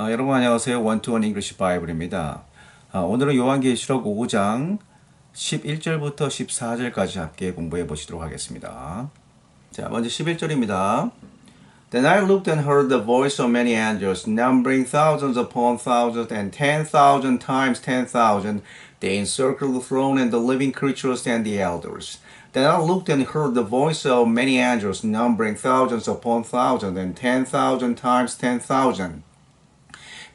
아, 여러분 안녕하세요. 원투원 잉글리시 바이블입니다. 아, 오늘은 요한계시록 5장 11절부터 14절까지 함께 공부해 보시도록 하겠습니다. 자, 먼저 11절입니다. Then I looked and heard the voice of many angels, numbering thousands upon thousands and ten thousand times ten thousand. They encircled the throne and the living creatures and the elders. Then I looked and heard the voice of many angels, numbering thousands upon thousands and ten thousand times ten thousand.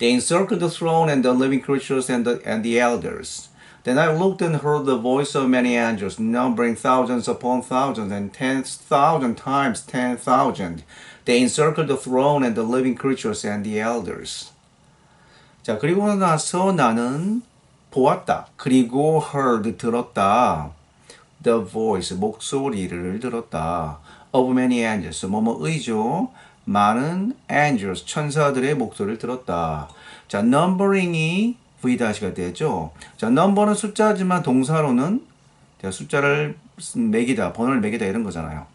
They encircled the throne and the living creatures and the, and the elders. Then I looked and heard the voice of many angels, numbering thousands upon thousands and ten thousand times ten thousand. They encircled the throne and the living creatures and the elders. 자, 그리고 나서 나는 보았다. 그리고 heard 들었다. The voice 목소리를 들었다. Of many angels 뭐뭐의죠. 많은 angels 천사들의 목소리를 들었다. 자, numbering이 V-가 되죠. 자, number는 숫자지만 동사로는 자, 숫자를 매기다, 번호를 매기다 이런 거잖아요.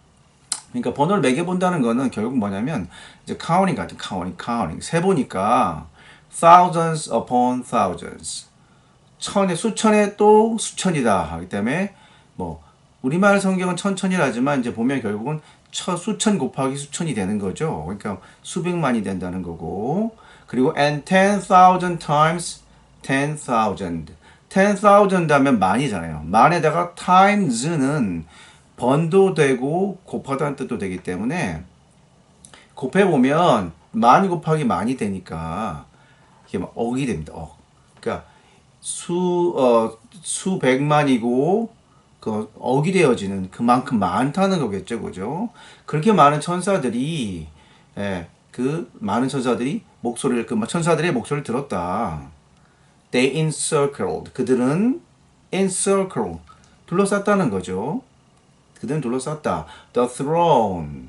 그러니까 번호를 매겨본다는 거는 결국 뭐냐면 이제 counting 같은 counting, counting 세 보니까 thousands upon thousands 천에 수천에 또 수천이다 하기 때문에 뭐 우리말 성경은 천천이라지만 이제 보면 결국은 천, 수천 곱하기 수천이 되는 거죠. 그러니까 수백만이 된다는 거고 그리고 and ten thousand times ten thousand 하면 만이잖아요. 만에다가 times는 번도 되고 곱하다는 뜻도 되기 때문에 곱해 보면 만 곱하기 만이 되니까 이게 막 억이 됩니다. 억. 그러니까 수, 어, 수백만이고, 그, 억이 되어지는 그만큼 많다는 거겠죠. 그죠? 그렇게 많은 천사들이, 예, 그 많은 천사들이 목소리를, 그 천사들의 목소리를 들었다. They encircled. 그들은 encircle. 둘러쌌다는 거죠. 그들은 둘러쌌다. The throne.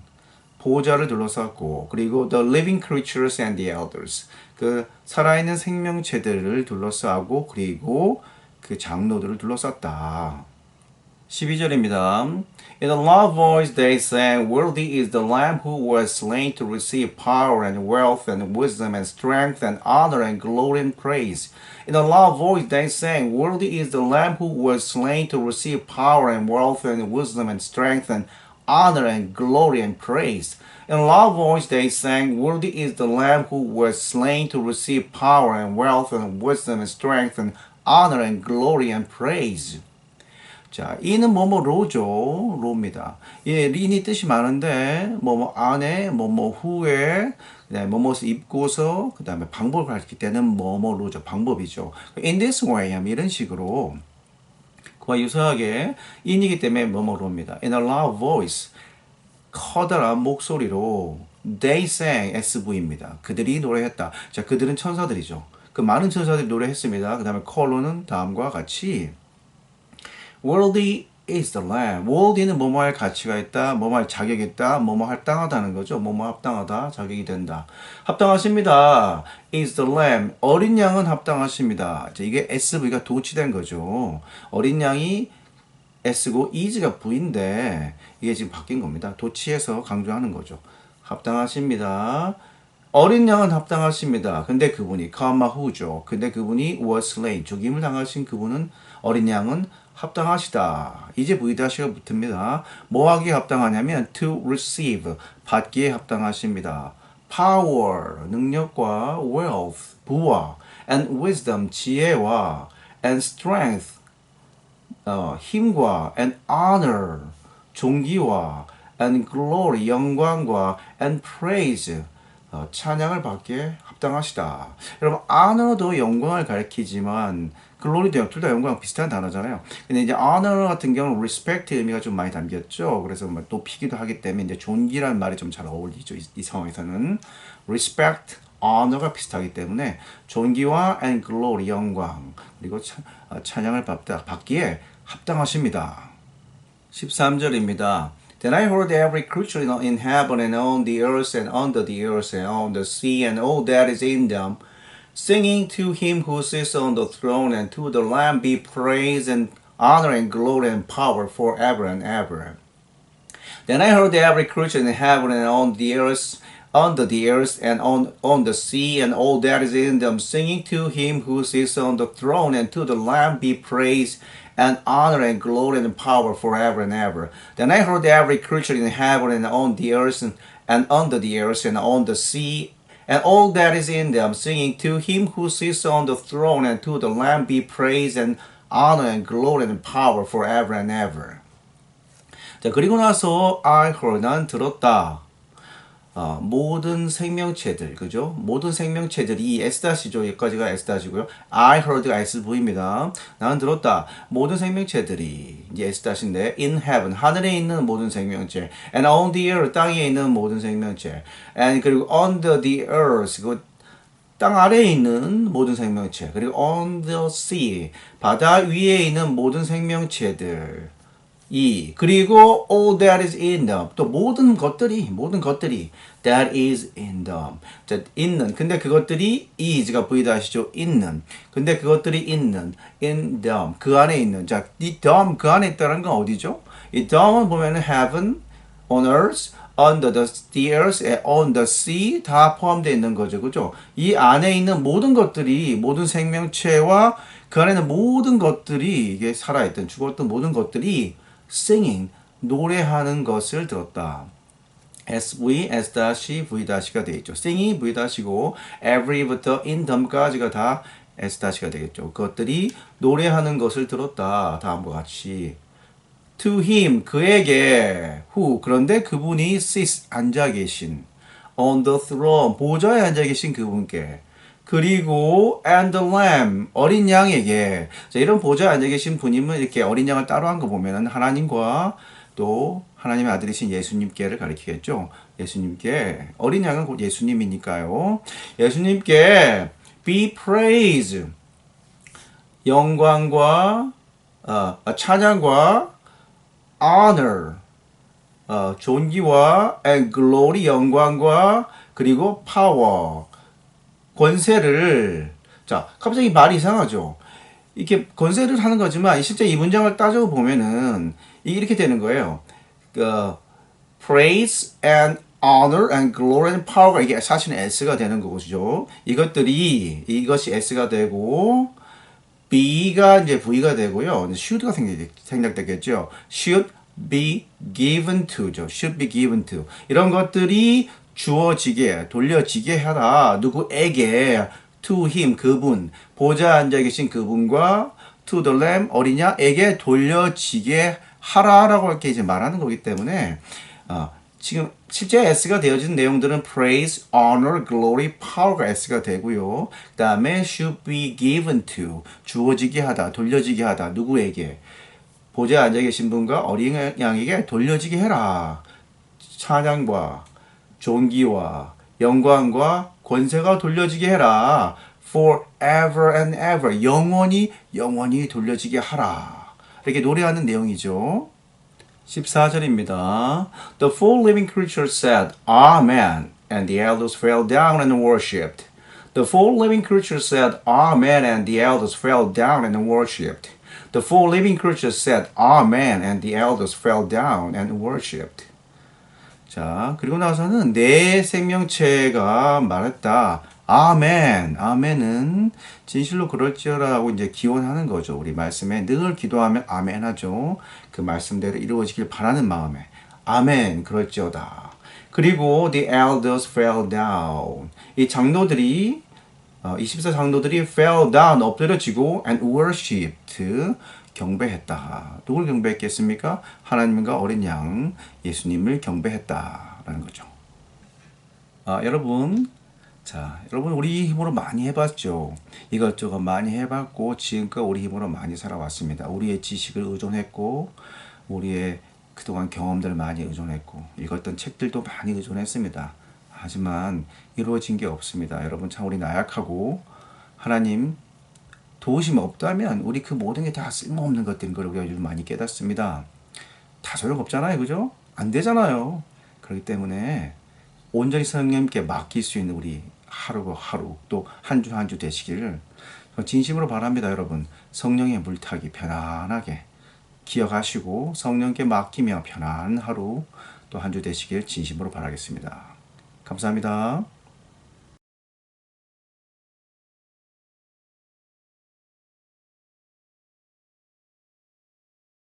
보호자를 둘러쌌고 그리고 the living creatures and the elders 그 살아있는 생명체들을 둘러싸고 그리고 그 장로들을 둘러쌌다. 12절입니다. In a loud voice they sang, Worthy is the Lamb who was slain to receive power and wealth and wisdom and strength and honor and glory and praise. In a loud voice they sang, Worthy is the Lamb who was slain to receive power and wealth and wisdom and strength and honor and glory and praise. In a loud voice they sang, Worthy is the Lamb who was slain to receive power and wealth and wisdom and strength and honor and glory and praise. 자, 이는 뭐뭐 로죠. 로입니다. 예, 린이 뜻이 많은데 뭐뭐 안에, 뭐뭐 후에, 그다음에 뭐뭐서 입고서, 그 다음에 방법을 가르칠 때는 뭐뭐 로죠. 방법이죠. In this way 이런 식으로 그와 유사하게 인이기 때문에 뭐뭐 로입니다. In a loud voice 커다란 목소리로 they sang SV입니다. 그들이 노래했다. 자, 그들은 천사들이죠. 그 많은 천사들이 노래했습니다. 그 다음에 컬러는 다음과 같이 worthy is the lamb. worthy는 뭐뭐 할 가치가 있다, 뭐뭐 할 자격이 있다, 뭐뭐 할당하다는 거죠. 뭐뭐 합당하다, 자격이 된다. 합당하십니다. is the lamb. 어린 양은 합당하십니다. 자, 이게 SV가 도치된 거죠. 어린 양이 S고 is가 V인데 이게 지금 바뀐 겁니다. 도치해서 강조하는 거죠. 합당하십니다. 어린 양은 합당하십니다. 근데 그분이 카마 후죠. 근데 그분이 was slain 죽임을 당하신 그분은 어린 양은 합당하시다. 이제 V다시가 붙습니다. 뭐 하기에 합당하냐면 to receive 받기에 합당하십니다. power 능력과 wealth 부와 and wisdom 지혜와 and strength 어, 힘과 and honor 존귀와 and glory 영광과 and praise 어, 찬양을 받기에 합당하시다. 여러분 honor도 영광을 가리키지만 glory도 둘다 영광 비슷한 단어잖아요. 근데 이제 honor 같은 경우는 respect 의미가 좀 많이 담겼죠. 그래서 뭐 높이기도 하기 때문에 이제 존귀라는 말이 좀 잘 어울리죠. 이, 이 상황에서는 respect honor가 비슷하기 때문에 존귀와 and glory 영광 그리고 차, 어, 찬양을 받다, 받기에 합당하십니다. 13절입니다. Then I heard every creature in heaven and on the earth and under the earth and on the sea and all that is in them, singing to him who sits on the throne and to the Lamb be praise and honor and glory and power forever and ever. Then I heard every creature in heaven and on the earth under the earth and on, on the sea and all that is in them, singing to him who sits on the throne and to the Lamb be praise and honor and glory and power forever and ever. Then I heard every creature in heaven and on the earth and, and under the earth and on the sea and all that is in them, singing to him who sits on the throne and to the Lamb be praise and honor and glory and power forever and ever. 자, 그리고 나서 I heard, 난 들었다. 어, 모든 생명체들, 그죠? 모든 생명체들이 이 S-죠. 여기까지가 S-고요. I heard가 SV입니다. 나는 들었다. 모든 생명체들이 이제 S-인데 in heaven, 하늘에 있는 모든 생명체 and on the earth, 땅에 있는 모든 생명체 and 그리고 under the earth, 그 땅 아래에 있는 모든 생명체 그리고 on the sea, 바다 위에 있는 모든 생명체들 이 그리고 all that is in them 또 모든 것들이 모든 것들이 that is in them 자 있는 근데 그것들이 is가 v다시죠 있는 근데 그것들이 있는 in them 그 안에 있는 자이 them 그 안에 있다는 건 어디죠? 이 them은 보면은 heaven on earth under the, the and on the sea 다 포함되어 있는 거죠. 그죠? 이 안에 있는 모든 것들이 모든 생명체와 그 안에 있는 모든 것들이 이게 살아있던 죽었던 모든 것들이 singing 노래하는 것을 들었다. SV, S-V-가 되어 있죠. sing이 V-고 every부터 in them까지가 다 S-가 되겠죠. 그것들이 노래하는 것을 들었다. 다음과 같이 to him 그에게 who 그런데 그분이 sits 앉아 계신 on the throne 보좌에 앉아 계신 그분께 그리고 and the lamb 어린 양에게 자, 이런 보좌에 앉아 계신 분임은 이렇게 어린 양을 따로 한 거 보면은 하나님과 또 하나님의 아들이신 예수님께를 가리키겠죠. 예수님께 어린 양은 곧 예수님이니까요. 예수님께 be praised 영광과 어, 찬양과 honor 어, 존귀와 and glory 영광과 그리고 power 권세를 자 갑자기 말이 이상하죠. 이렇게 권세를 하는 거지만 실제 이 문장을 따져 보면은 이렇게 되는 거예요. 그 praise and honor and glory and power가 이게 사실은 s가 되는 거죠. 이것들이 이것이 s가 되고 B가 이제 V가 되고요. should가 생략되겠죠. should be given to죠. should be given to. 이런 것들이 주어지게, 돌려지게 하라. 누구에게? to him, 그분. 보좌 앉아 계신 그분과 to the lamb, 어리냐에게 돌려지게 하라라고 이렇게 이제 말하는 거기 때문에, 어, 지금 실제 S가 되어진 내용들은 praise, honor, glory, power가 S가 되고요. 그 다음에 should be given to 주어지게 하다, 돌려지게 하다. 누구에게? 보좌에 앉아 계신 분과 어린 양에게 돌려지게 해라. 찬양과 존귀와 영광과 권세가 돌려지게 해라. forever and ever 영원히 영원히 돌려지게 하라. 이렇게 노래하는 내용이죠. 14절입니다. The four living creatures said, Amen. And the elders fell down and worshipped. The four living creatures said, Amen. And the elders fell down and worshipped. The four living creatures said, Amen. And the elders fell down and worshipped. 자, 그리고 나서는 내 생명체가 말했다. 아멘. 아멘은 진실로 그럴지어라고 이제 기원하는 거죠. 우리 말씀에 늘 기도하면 아멘 하죠. 그 말씀대로 이루어지길 바라는 마음에 아멘 그럴지어다. 그리고 the elders fell down. 이 장로들이 어, 24 장로들이 fell down 엎드려지고 and worshipped 경배했다. 누굴 경배했겠습니까? 하나님과 어린 양 예수님을 경배했다라는 거죠. 아, 여러분 자, 여러분 우리 힘으로 많이 해봤죠. 이것저것 많이 해봤고 지금껏 우리 힘으로 많이 살아왔습니다. 우리의 지식을 의존했고 우리의 그동안 경험들 많이 의존했고 읽었던 책들도 많이 의존했습니다. 하지만 이루어진 게 없습니다. 여러분 참 우리 나약하고 하나님 도우심 없다면 우리 그 모든 게 다 쓸모없는 것들인 걸 우리가 요즘 많이 깨닫습니다. 다 소용없잖아요. 그죠? 안 되잖아요. 그렇기 때문에 온전히 성령님께 맡길 수 있는 우리 하루가 하루 또 한 주 한 주 되시기를 진심으로 바랍니다. 여러분 성령의 물타기 편안하게 기억하시고 성령께 맡기며 편안한 하루 또 한 주 되시길 진심으로 바라겠습니다. 감사합니다.